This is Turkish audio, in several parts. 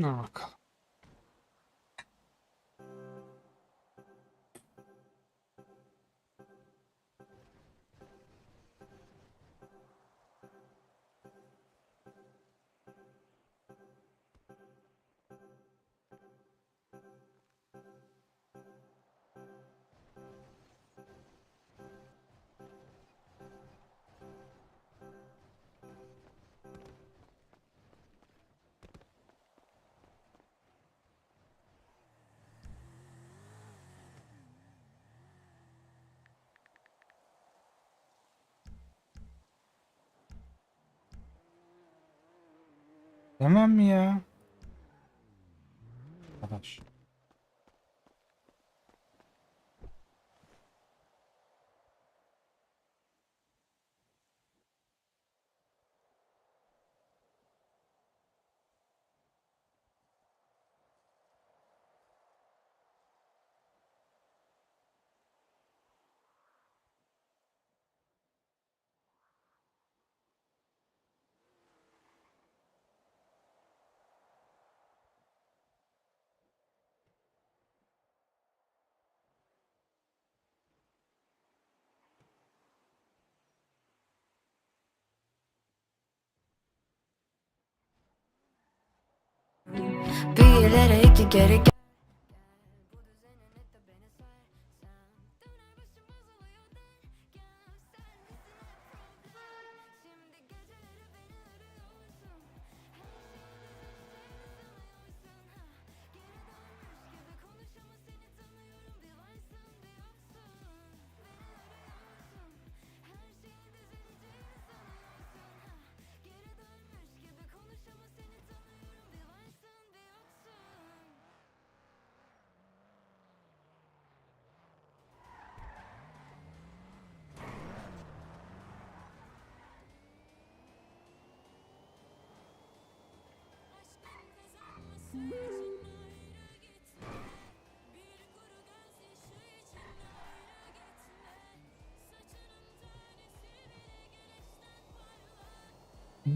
Ne bakalım. Demem mi ya? Arkadaş. Bir ileri iki geri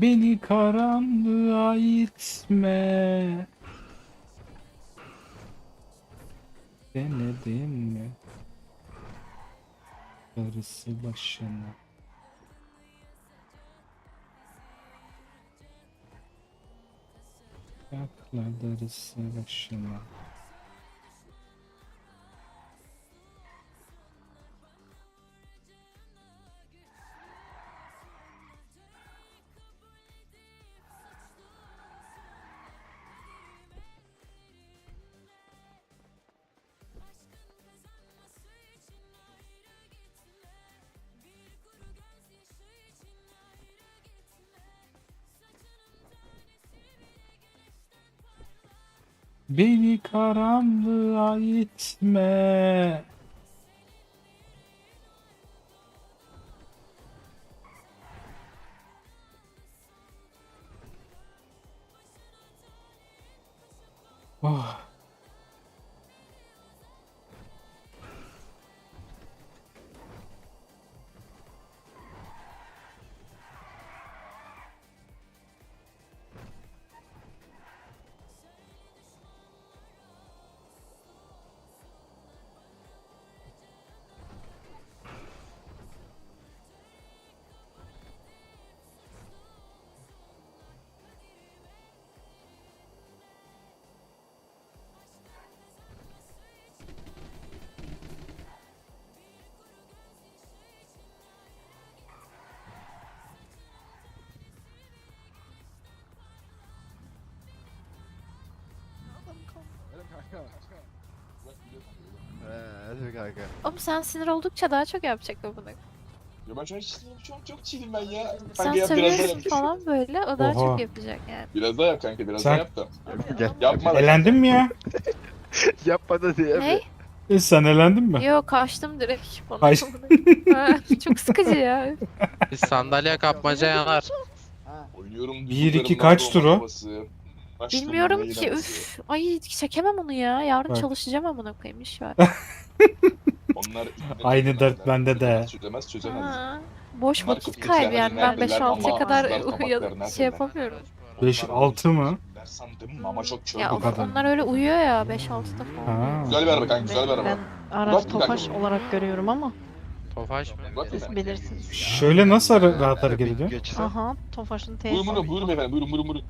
Beni karanlığa itme. Denedin mi? Darısı başına. Yakla darısı başına. Beni karanlığa itme. Oh. He, hadi kanka. Oğlum sen sinir oldukça daha çok yapacak bu bunu. Ya ben şu an hiç şu an çok çiğnim ben ya. Sen Kanka yap biraz daha seviyorsun yap. falan böyle o daha Oha. çok yapacak yani. Biraz daha yap kanka biraz Sen- daha yap da. Gel. Yapma da. Elendin mi ya? Yapma da diye. Ne? E, sen elendin mi? Yok kaçtım direkt falan. Kaç- Ha, çok sıkıcı ya. Bir sandalye kapmaca yanar. Oynuyorum. Bir, iki, dudaklarımdan kaç doğma tur o? havası. Açtım Bilmiyorum ki üf. Ay çekemem onu ya. Yarın Bak. çalışacağım amına koyayım iş var. Onlar Aynı dert bende de. Çözemez çözemez. Ha, boş Bunlar vakit kaybı yani ben neredeler 5-6'ya ama kadar tabaklarına şey yapamıyorum. Beş, altı mı? Ben sandım ama çok çöl. Ya O kadar. onlar öyle uyuyor ya 5-6'da falan. Ha. Güzel bir araba kanka güzel bir araba. Ben araç Bak bir tofaş olarak görüyorum ama Tofaş mı? Siz efendim. bilirsiniz. Şöyle nasıl ara- rahat hareket ediyor? Aha Tofaş'ın teyze. Buyurun buyurun buyurun beyefendi buyurun buyurun buyurun.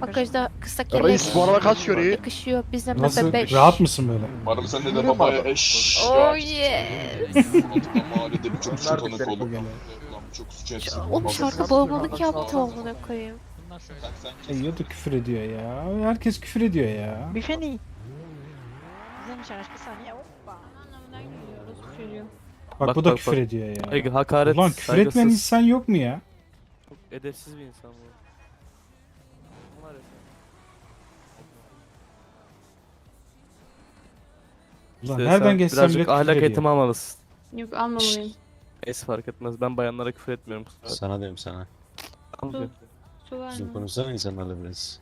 Bagajda kısa kelek Reis bu araba kaç görüyor? yakışıyor. Bizde Nasıl? mesela 5. Rahat mısın böyle? Var mı sende de Buyurun babaya baba. eş? Oh yes. Mahallede birçok suça tanık Onlar olduk. birçok suça hepsi. Oğlum şarkı bağımlılık yaptı amına koyayım. Sen sen E, ya da küfür ediyor ya. Herkes küfür ediyor ya. Bir feni. Güzelmiş bir saniye. Çocuğu. Bak, Bak, bu da bak, küfür bak. ediyor ya. Ay, hakaret, Ulan küfür saygısız. etmeyen insan yok mu ya? Çok edepsiz bir insan bu. Var ya. Ulan İşte nereden geçsem birazcık bile küfür ahlak ediyor. eğitimi almalısın. Yok almamalıyım. Neyse fark etmez. Ben bayanlara küfür etmiyorum. kusura bakma. Sana diyorum sana. Almıyorum. Su var mı? konuşsana insanlarla biraz.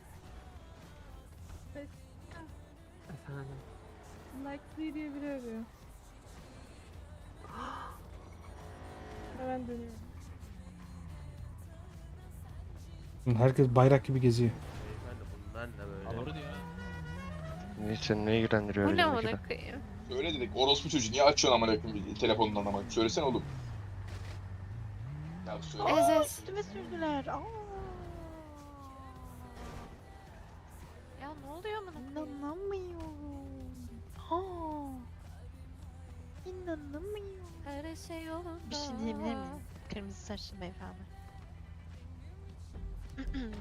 Like diye biri arıyor. Hemen dönüyorum. Herkes bayrak gibi geziyor. Niye seni ne ilgilendiriyor? Bu öyle ne bir şey? amına koyayım? Öyle dedik orospu çocuğu niye açıyorsun amına koyayım telefonundan ama söylesene oğlum. Ya söyle. Ez. Üstüme sürdüler. Aa. Ya ne oluyor amına koyayım? İnanamıyorum. Aa. İnanamıyorum. Her şey yolunda. Bir şey diyebilir miyim? Kırmızı saçlı beyefendi.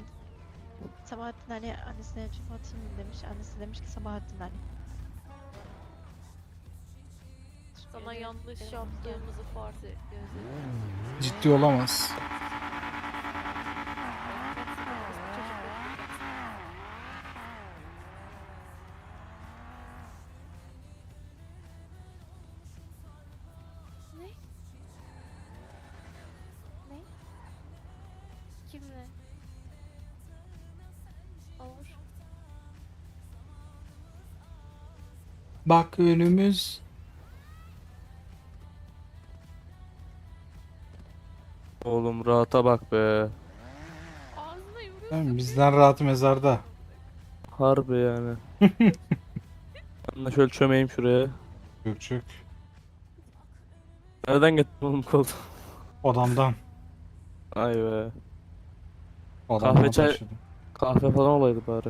Sabahattin Ali annesine çöp atayım mı demiş. Annesi demiş ki Sabahattin Ali. Sana yanlış yaptığımızı farz et gözlerim. Ciddi olamaz. Bak önümüz. Oğlum rahata bak be. Ağzına. Lan Bizden rahat mezarda. Harbi yani. ben de şöyle çömeyim şuraya. Çök çök. Nereden getirdin oğlum kolu? Odamdan. Ay be. Odamdan Kahve, çay- taşıdım. Kahve falan olaydı bari.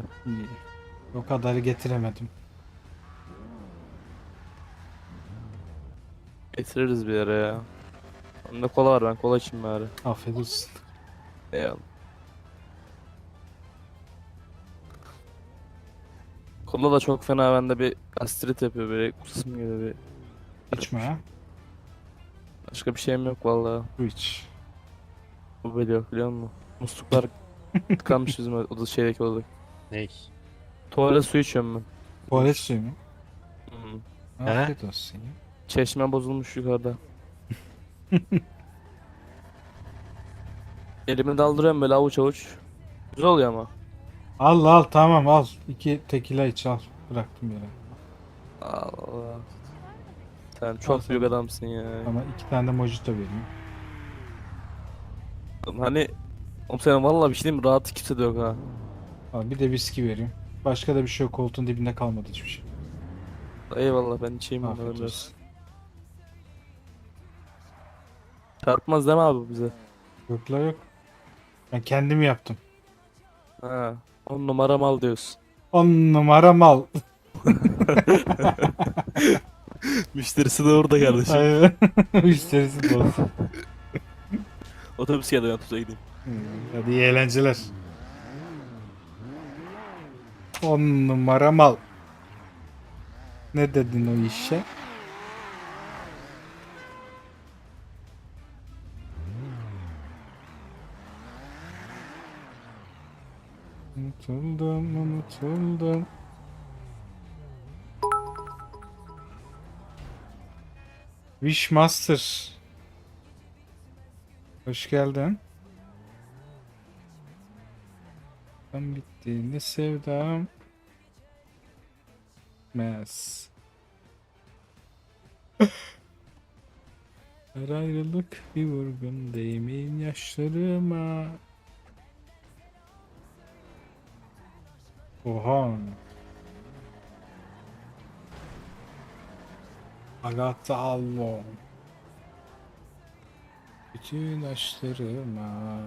O kadarı getiremedim. Getiririz bir yere ya. Bende kola var ben kola içeyim bari. Afiyet olsun. Eyvallah. Kola da çok fena bende bir gastrit yapıyor böyle kusum gibi bir. İçme ha. Başka bir şeyim yok vallahi. Su iç. Bu böyle yok biliyor musun? Musluklar tıkanmış bizim oda şeydeki odada. Ney? Tuvalet suyu içiyorum ben. Tuvalet suyu mu? Hı. He? Afiyet olsun ya. Çeşme bozulmuş yukarıda. Elimi daldırıyorum böyle avuç avuç. Güzel oluyor ama. Al al tamam al. İki tekila iç al. Bıraktım yere. Allah. Sen çok sen- büyük adamsın ya. Ama iki tane de mojito vereyim. Hani Oğlum senin valla bir şey diyeyim mi? Rahat kimse de yok ha. Al bir de viski vereyim. Başka da bir şey yok. Koltuğun dibinde kalmadı hiçbir şey. Eyvallah ben içeyim onları Afiyet olsun. Çarpmaz değil mi abi bize? Yok la yok. Ben kendim yaptım. Ha. On numara mal diyorsun. On numara mal. Müşterisi de orada kardeşim. Aynen. Müşterisi de olsun. Otobüs geldi ben tutuya gideyim. Hmm, Hadi iyi eğlenceler. On numara mal. Ne dedin o işe? Unutuldum, unutuldum. Wishmaster. Hoş geldin. Ben bittiğinde sevdam. Mes. Her ayrılık bir vurgun değmeyin yaşlarıma. Oha. Agatha Allo. Bütün aşklarıma.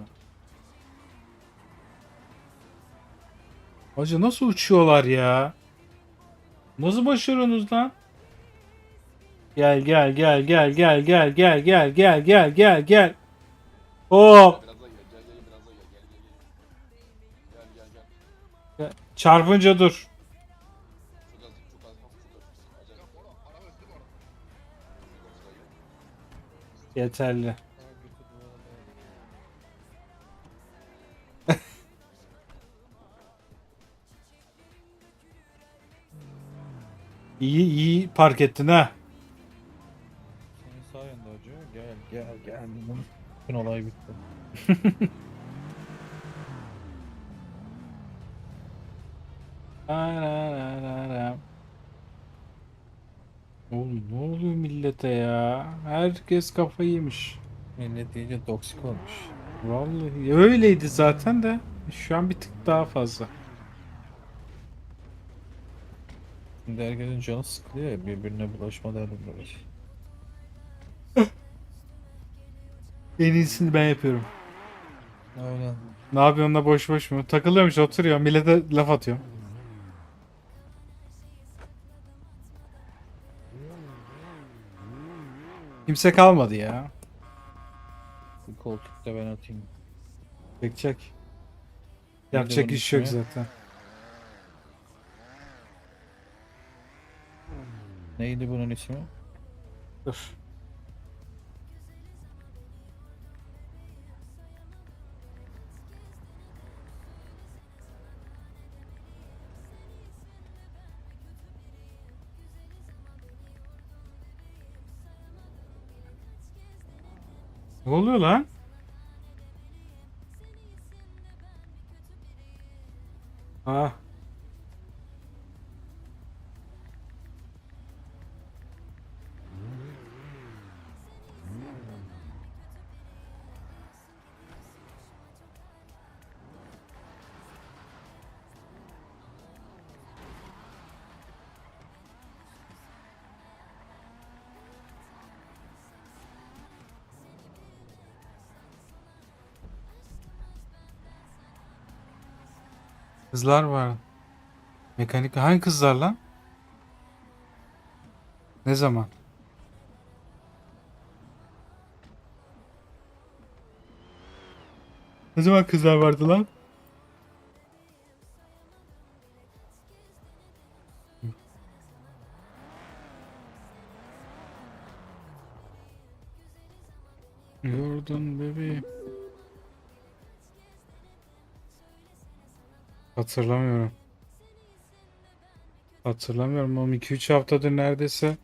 Hacı nasıl uçuyorlar ya? Nasıl başarıyorsunuz lan? Gel gel gel gel gel gel gel gel gel gel gel gel. Hop. Bu arada. Yeterli. iyi iyi park ettin ha. Senin sayende hoca. Gel gel gel. Bütün olay bitti. Oğlum ne oluyor millete ya? Herkes kafayı yemiş. Millet iyice toksik olmuş. Vallahi öyleydi zaten de şu an bir tık daha fazla. Şimdi herkesin canı sıkılıyor ya birbirine bulaşma derdim böyle. En iyisini ben yapıyorum. Aynen. Ne yapıyorsun da boş boş mu? Takılıyormuş oturuyor millete laf atıyorum. Kimse kalmadı ya. Bir koltukta ben atayım. Çekecek. Yapacak iş yok zaten. Neydi bunun ismi? Dur. Ne oluyor lan? Ah. Kızlar var. Mekanik hangi kızlar lan? Ne zaman? Ne zaman kızlar vardı lan? Hatırlamıyorum. Hatırlamıyorum ama 2-3 haftadır neredeyse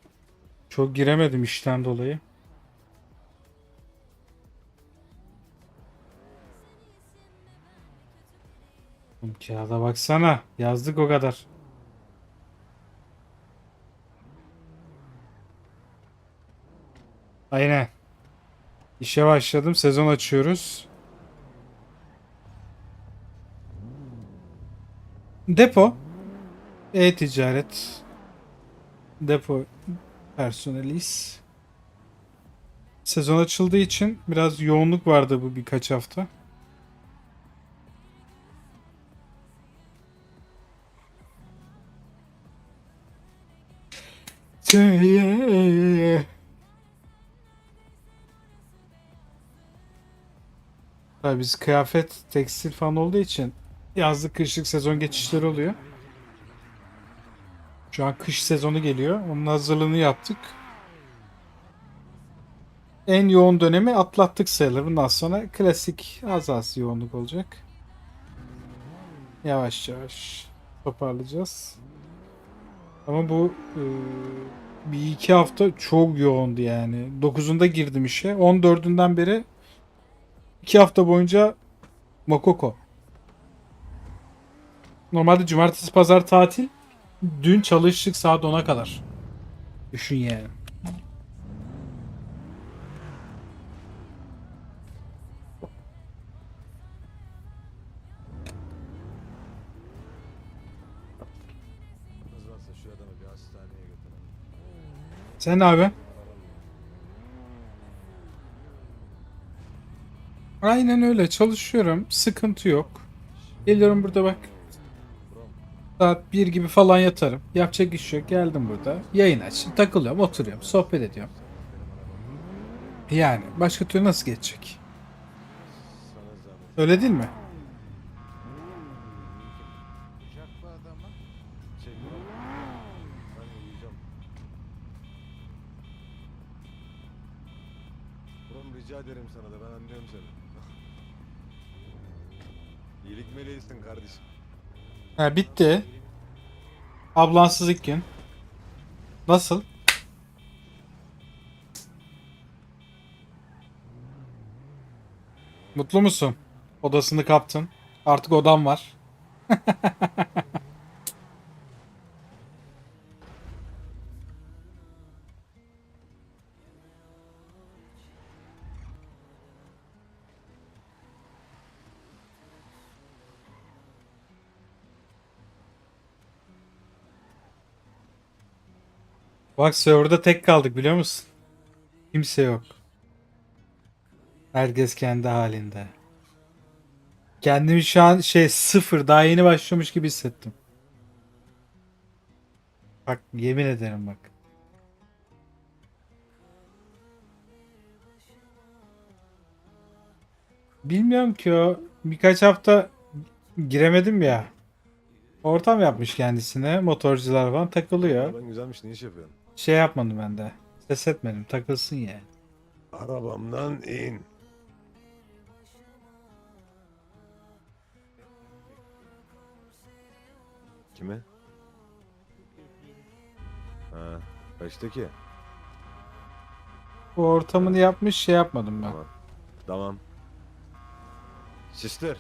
çok giremedim işten dolayı. Kağıda baksana. Yazdık o kadar. Aynen. İşe başladım. Sezon açıyoruz. Depo. E-ticaret. Depo personeliyiz. Sezon açıldığı için biraz yoğunluk vardı bu birkaç hafta. Tabii biz kıyafet, tekstil falan olduğu için yazlık kışlık sezon geçişleri oluyor. Şu an kış sezonu geliyor. Onun hazırlığını yaptık. En yoğun dönemi atlattık sayılır. Bundan sonra klasik az az yoğunluk olacak. Yavaş yavaş toparlayacağız. Ama bu e, bir iki hafta çok yoğundu yani. 9'unda girdim işe. 14'ünden beri iki hafta boyunca Mokoko. Normalde cumartesi pazar tatil. Dün çalıştık saat 10'a kadar. Düşün yani. Sen ne abi? Aynen öyle çalışıyorum. Sıkıntı yok. Geliyorum burada bak. Saat 1 gibi falan yatarım. Yapacak iş yok. Geldim burada. Yayın açtım. Takılıyorum. Oturuyorum. Sohbet ediyorum. Yani başka türlü nasıl geçecek? Öyle değil mi? Rica ederim sana da ben anlıyorum seni. İyilik meleğisin kardeşim. Ha bitti. Ablansız ilk gün. Nasıl? Mutlu musun? Odasını kaptın. Artık odan var. Bak serverda tek kaldık biliyor musun? Kimse yok. Herkes kendi halinde. Kendimi şu an şey sıfır daha yeni başlamış gibi hissettim. Bak yemin ederim bak. Bilmiyorum ki o birkaç hafta giremedim ya. Ortam yapmış kendisine. Motorcular falan takılıyor. Araban güzelmiş ne iş yapıyorsun? Şey yapmadım ben de. Ses etmedim. Takılsın yani. Arabamdan in. Kime? Ha, kaçtaki? Bu ortamını yapmış şey yapmadım ben. Tamam. Tamam. Sister.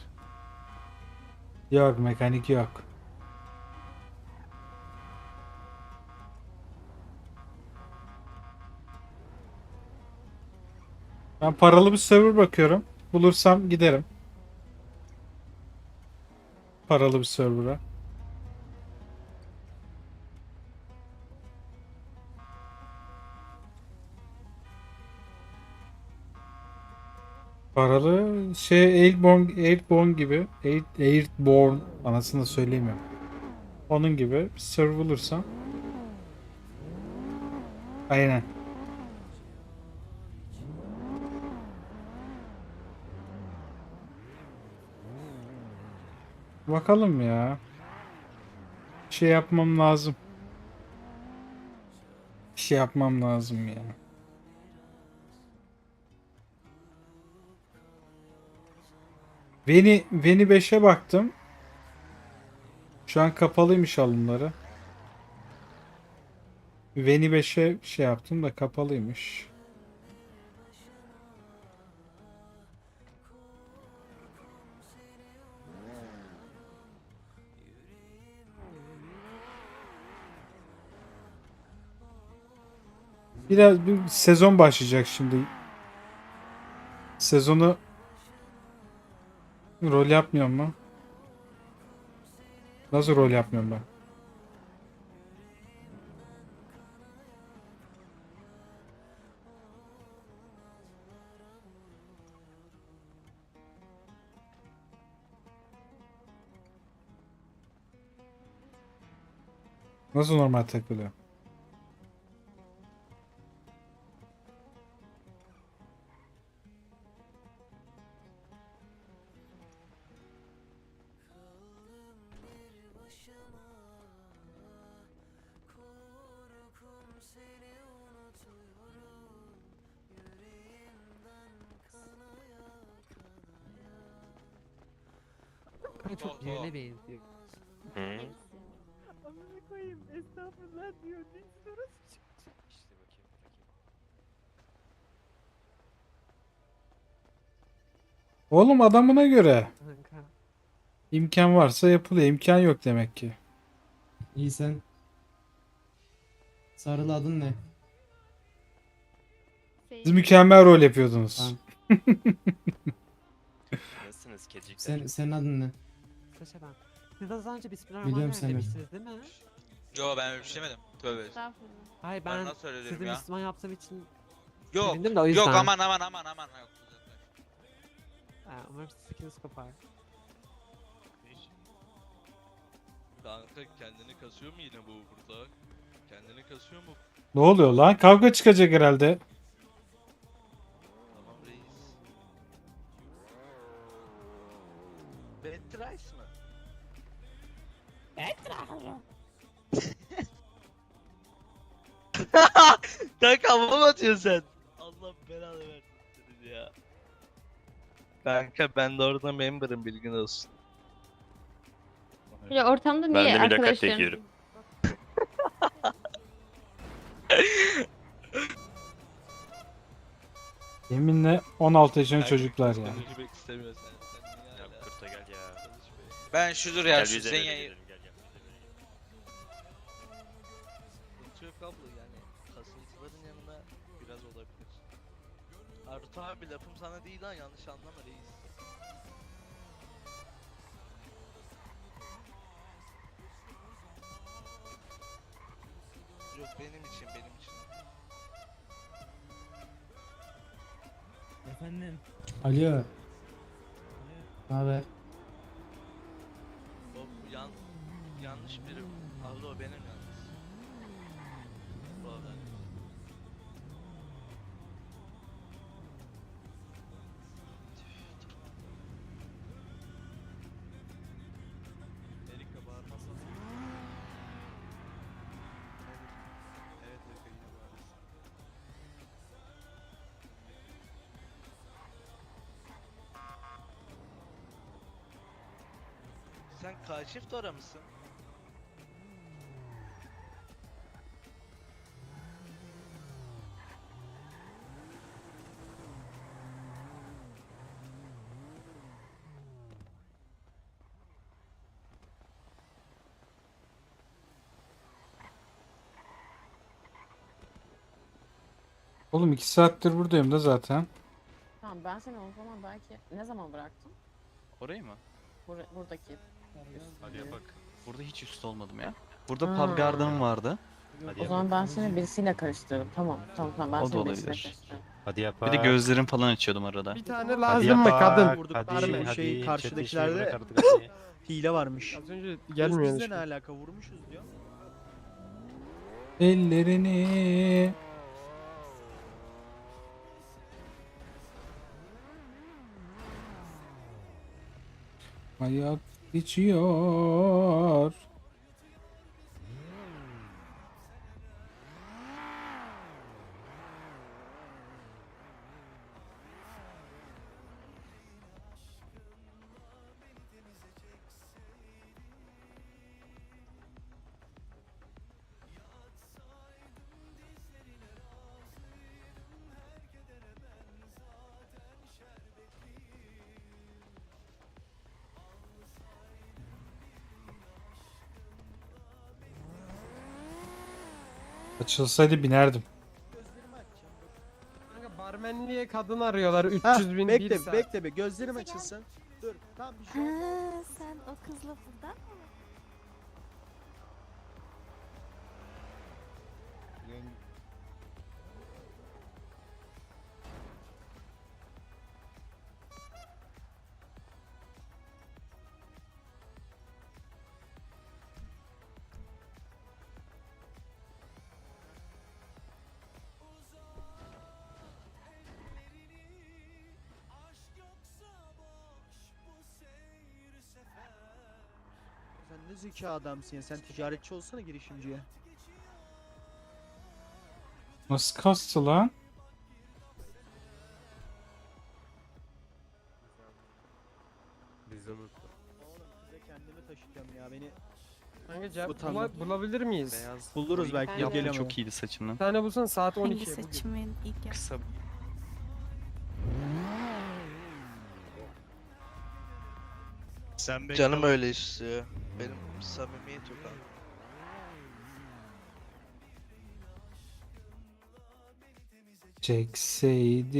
Yok mekanik yok. Ben paralı bir server bakıyorum. Bulursam giderim. Paralı bir server'a. Paralı şey Airborne, Airborne gibi Air, Airborne anasını söyleyemiyorum. Onun gibi bir server bulursam. Aynen. Bakalım ya. Bir şey yapmam lazım. Bir şey yapmam lazım ya. Veni, Veni 5'e baktım. Şu an kapalıymış alımları. Veni 5'e şey yaptım da kapalıymış. Biraz bir sezon başlayacak şimdi. Sezonu rol yapmıyorum mu? Nasıl rol yapmıyorum ben? Nasıl normal takılıyor? Çok yerine benziyor. Amına koyayım estağfurullah diyor. Dinsiz orası Oğlum adamına göre. İmkan varsa yapılıyor. İmkan yok demek ki. İyi sen. Sarılı adın ne? Siz mükemmel rol yapıyordunuz. Tamam. Nasılsınız kedicikler? Sen senin adın ne? Siz az önce Biliyorum seni. demiştiniz değil mi? Yo ben öyle bir şey demedim. Tövbe. Estağfurullah. Hayır Ben ben nasıl öyle sizi ya? Müslüman yaptığım için Yok. sevindim de o yüzden. Yok aman aman aman aman. Yok. Ha, umarım sikiniz kopar. Kanka kendini kasıyor mu yine bu burada? Kendini kasıyor mu? Ne oluyor lan? Kavga çıkacak herhalde. Kanka hava mı atıyorsun sen? Allah belanı versin senin ya. Kanka ben de orada member'ım bilgin olsun. Ya ortamda Ben niye de mülakat arkadaşım? çekiyorum. Yeminle 16 yaşında çocuklar ya. Konuşmak istemiyorsan sen niye Ya hala kurta gel ya. konuşmayın? Ben şudur ya Gel şu Zenya'yı. gidelim, Artu abi lafım sana değil lan yanlış anlama reis. Yok benim için benim için. Efendim. Alo. Ne haber? O bu yan, yanlış biri. Abla o benim yalnız. Sen kaşif Dora mısın? Oğlum 2 saattir buradayım da zaten. Tamam ben seni o zaman belki ne zaman bıraktım? Orayı mı? Bur- buradaki. Hadi bak. Burada hiç üst olmadım ya. Burada Ha. pub garden vardı. Hadi O zaman bak. ben seni birisiyle karıştırdım. Tamam tamam tamam ben O da seni birisiyle karıştırdım. Hadi yap. Bir de gözlerim falan açıyordum arada. Bir tane Hadi lazım mı yap kadın? bak, Vurduk hadi, hadi, Şey chat'i karşıdakilerde hadi. hile varmış. Az önce gelmiyor. Bizde ne alaka vurmuşuz diyor. Ellerini Hayat geçiyor. Açılsaydı binerdim. Kanka barmenliğe kadın arıyorlar 300 bin bir saat. bekle be gözlerim açılsın. Dur tam bir şey sen o kızla burada Sen ne zeki adamsın ya. Sen ticaretçi olsana girişimciye. Nasıl kastı lan? Oğlum size kendimi taşıyacağım ya. Beni Kanka cevap Utandım. bula- bulabilir miyiz? Beyaz. buluruz belki. Ben- gelemem. çok iyiydi saçını. Bir tane bulsan saat 12. Hangi saçımın ilk Kısa. Sen Canım öyle istiyor. Benim samimiyet yok abi. Çekseydi